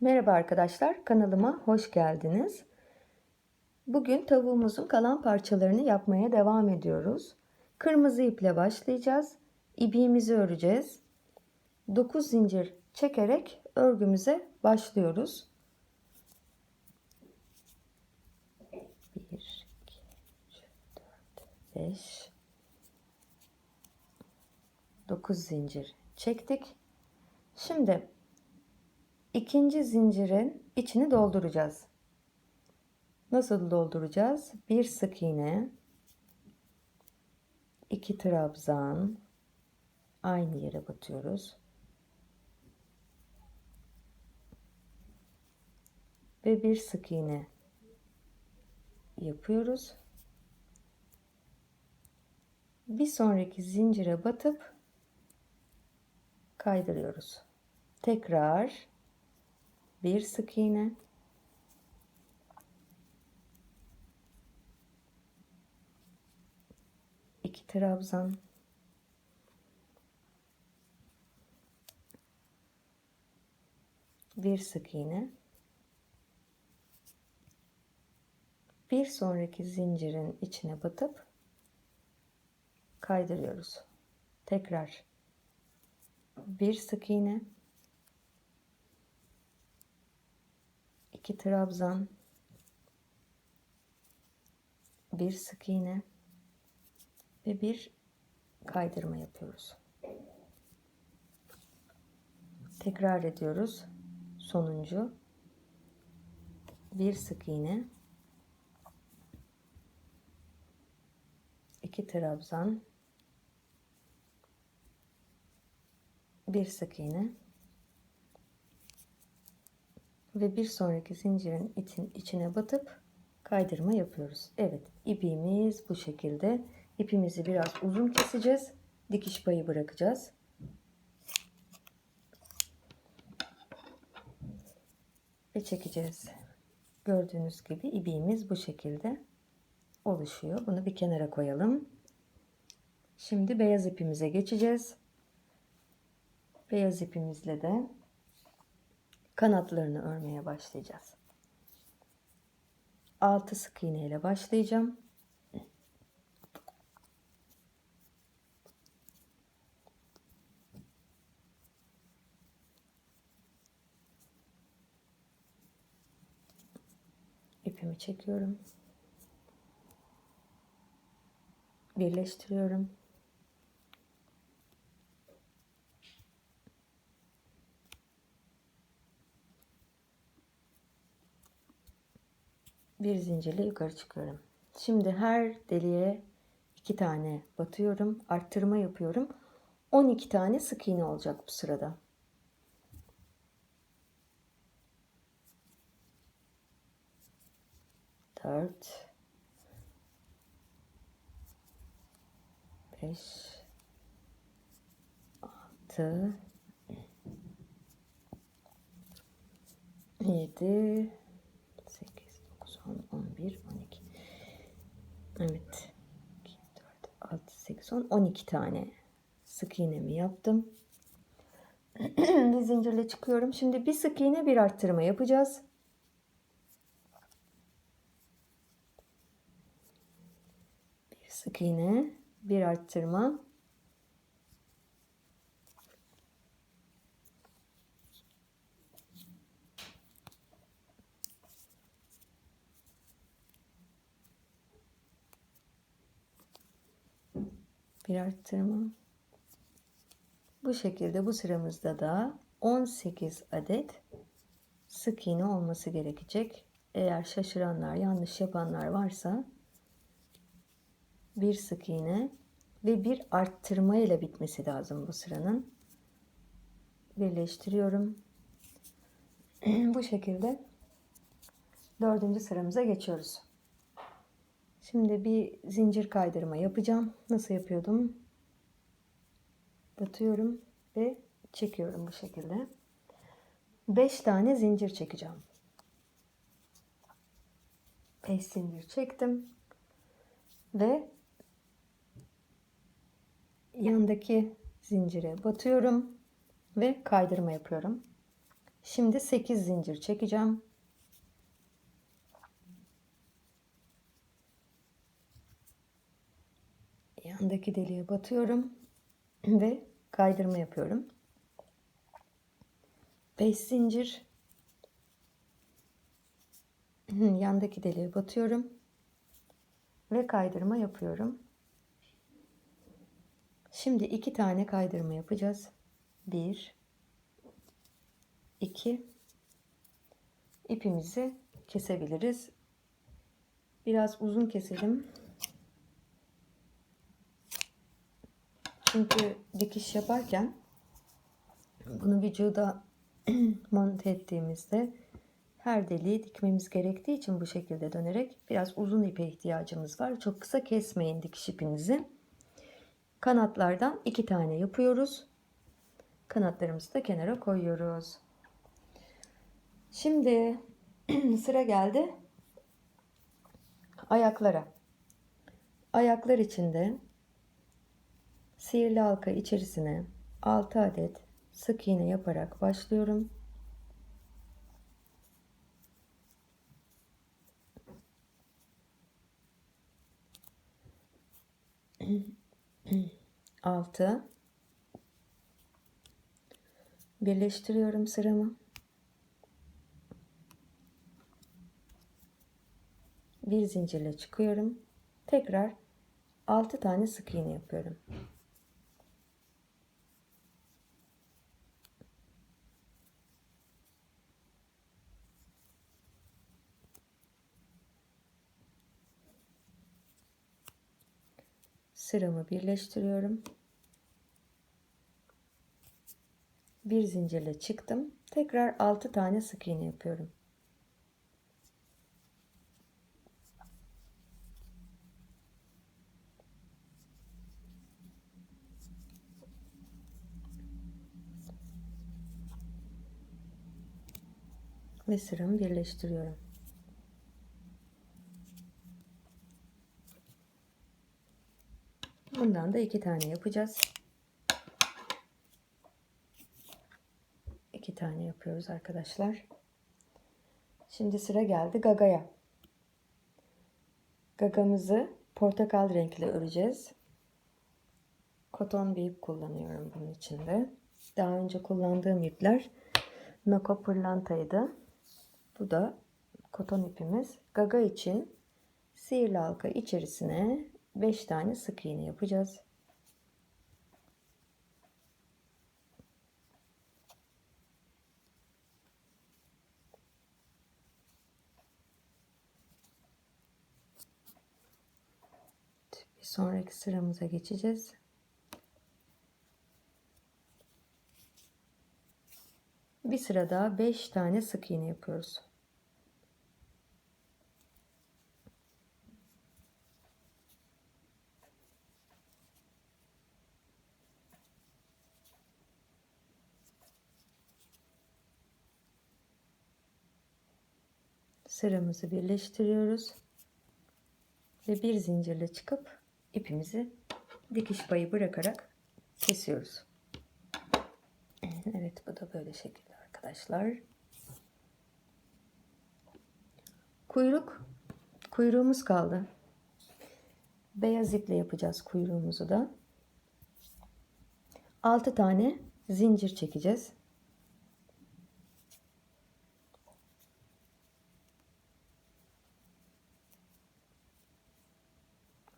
Merhaba arkadaşlar, kanalıma hoş geldiniz. Bugün tavuğumuzun kalan parçalarını yapmaya devam ediyoruz. Kırmızı iple başlayacağız. İbiğimizi öreceğiz. 9 zincir çekerek örgümüze başlıyoruz. 1 2 3 4 5 9 zincir çektik. Şimdi ikinci zincirin içini dolduracağız. Nasıl dolduracağız? Bir sık iğne, iki trabzan, aynı yere batıyoruz. Ve bir sık iğne yapıyoruz. Bir sonraki zincire batıp kaydırıyoruz. Tekrar bir sık iğne. İki trabzan. Bir sık iğne. Bir sonraki zincirin içine batıp kaydırıyoruz. Tekrar bir sık iğne 2 trabzan. Bir sık iğne. Ve bir kaydırma yapıyoruz. Tekrar ediyoruz. Sonuncu. Bir sık iğne. İki trabzan. Bir sık iğne ve bir sonraki zincirin için, içine batıp kaydırma yapıyoruz. Evet ipimiz bu şekilde. İpimizi biraz uzun keseceğiz. Dikiş payı bırakacağız. Ve çekeceğiz. Gördüğünüz gibi ibiğimiz bu şekilde oluşuyor. Bunu bir kenara koyalım. Şimdi beyaz ipimize geçeceğiz. Beyaz ipimizle de kanatlarını örmeye başlayacağız. 6 sık iğne ile başlayacağım. İpimi çekiyorum. Birleştiriyorum. Bir zincirle yukarı çıkıyorum. Şimdi her deliğe iki tane batıyorum. Arttırma yapıyorum. 12 tane sık iğne olacak bu sırada. Dört. Beş. Altı. Yedi. 10, 11, 12. Evet. 2, 4, 6, 8, 10, 12 tane sık iğnemi yaptım. bir zincirle çıkıyorum. Şimdi bir sık iğne bir arttırma yapacağız. Bir sık iğne bir arttırma. Bir arttırma. Bu şekilde bu sıramızda da 18 adet sık iğne olması gerekecek. Eğer şaşıranlar, yanlış yapanlar varsa bir sık iğne ve bir arttırma ile bitmesi lazım bu sıranın. Birleştiriyorum. bu şekilde dördüncü sıramıza geçiyoruz. Şimdi bir zincir kaydırma yapacağım. Nasıl yapıyordum? Batıyorum ve çekiyorum bu şekilde. 5 tane zincir çekeceğim. 5 zincir çektim. Ve yandaki zincire batıyorum ve kaydırma yapıyorum. Şimdi 8 zincir çekeceğim. Yandaki deliğe batıyorum ve kaydırma yapıyorum. 5 zincir yandaki deliğe batıyorum ve kaydırma yapıyorum. Şimdi iki tane kaydırma yapacağız. 1 2 ipimizi kesebiliriz. Biraz uzun keselim. Çünkü dikiş yaparken bunu vücuda monte ettiğimizde her deliği dikmemiz gerektiği için bu şekilde dönerek biraz uzun ipe ihtiyacımız var. Çok kısa kesmeyin dikiş ipinizi. Kanatlardan iki tane yapıyoruz. Kanatlarımızı da kenara koyuyoruz. Şimdi sıra geldi ayaklara. Ayaklar içinde sihirli halka içerisine 6 adet sık iğne yaparak başlıyorum. Altı. Birleştiriyorum sıramı. Bir zincirle çıkıyorum. Tekrar 6 tane sık iğne yapıyorum. Sıramı birleştiriyorum. Bir zincirle çıktım. Tekrar 6 tane sık iğne yapıyorum. Ve sıramı birleştiriyorum. Bundan da iki tane yapacağız. İki tane yapıyoruz arkadaşlar. Şimdi sıra geldi gagaya. Gagamızı portakal renkli öreceğiz. Koton bir ip kullanıyorum bunun içinde. Daha önce kullandığım ipler Nako pırlantaydı. Bu da koton ipimiz. Gaga için sihirli halka içerisine 5 tane sık iğne yapacağız. Bir sonraki sıramıza geçeceğiz. Bir sıra daha 5 tane sık iğne yapıyoruz. Sıramızı birleştiriyoruz ve bir zincirle çıkıp ipimizi dikiş payı bırakarak kesiyoruz. Evet bu da böyle şekilde arkadaşlar. Kuyruk kuyruğumuz kaldı. Beyaz iple yapacağız kuyruğumuzu da. 6 tane zincir çekeceğiz.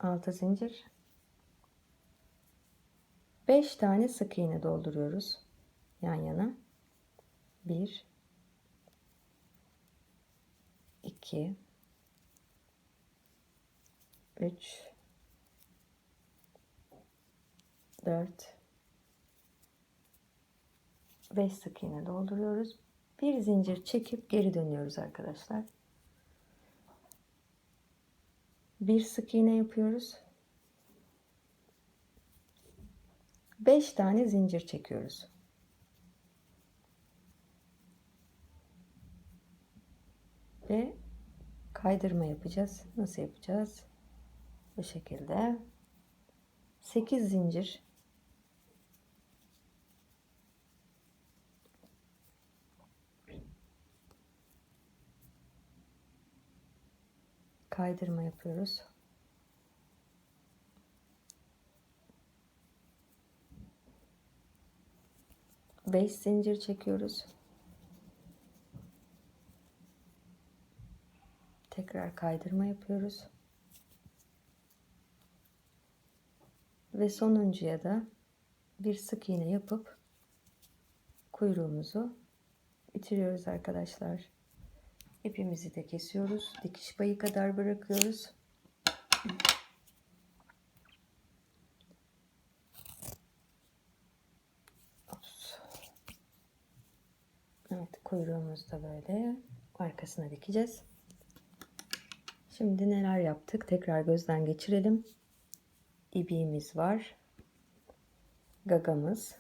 6 zincir. 5 tane sık iğne dolduruyoruz yan yana. 1 2 3 4 5 sık iğne dolduruyoruz. Bir zincir çekip geri dönüyoruz arkadaşlar bir sık iğne yapıyoruz. 5 tane zincir çekiyoruz. Ve kaydırma yapacağız. Nasıl yapacağız? Bu şekilde. 8 zincir kaydırma yapıyoruz. Beş zincir çekiyoruz. Tekrar kaydırma yapıyoruz. Ve sonuncuya da bir sık iğne yapıp kuyruğumuzu bitiriyoruz arkadaşlar. İpimizi de kesiyoruz. Dikiş payı kadar bırakıyoruz. Evet kuyruğumuzu da böyle arkasına dikeceğiz. Şimdi neler yaptık? Tekrar gözden geçirelim. İbiğimiz var. Gagamız.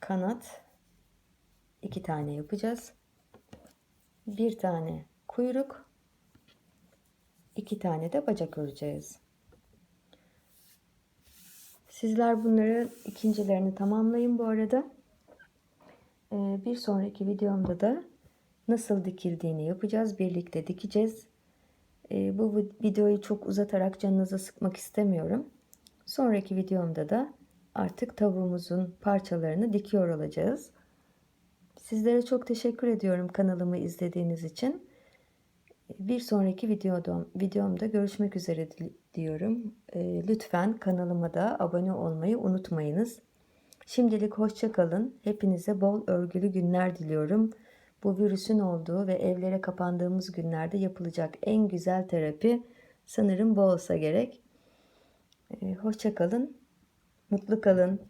Kanat. iki tane yapacağız. Bir tane kuyruk. iki tane de bacak öreceğiz. Sizler bunları ikincilerini tamamlayın bu arada. Ee, bir sonraki videomda da nasıl dikildiğini yapacağız. Birlikte dikeceğiz. Ee, bu videoyu çok uzatarak canınıza sıkmak istemiyorum. Sonraki videomda da artık tavuğumuzun parçalarını dikiyor olacağız. Sizlere çok teşekkür ediyorum kanalımı izlediğiniz için. Bir sonraki videoda, videomda görüşmek üzere diyorum. Ee, lütfen kanalıma da abone olmayı unutmayınız. Şimdilik hoşça kalın. Hepinize bol örgülü günler diliyorum. Bu virüsün olduğu ve evlere kapandığımız günlerde yapılacak en güzel terapi sanırım bu olsa gerek. Ee, hoşça kalın. Mutlu kalın.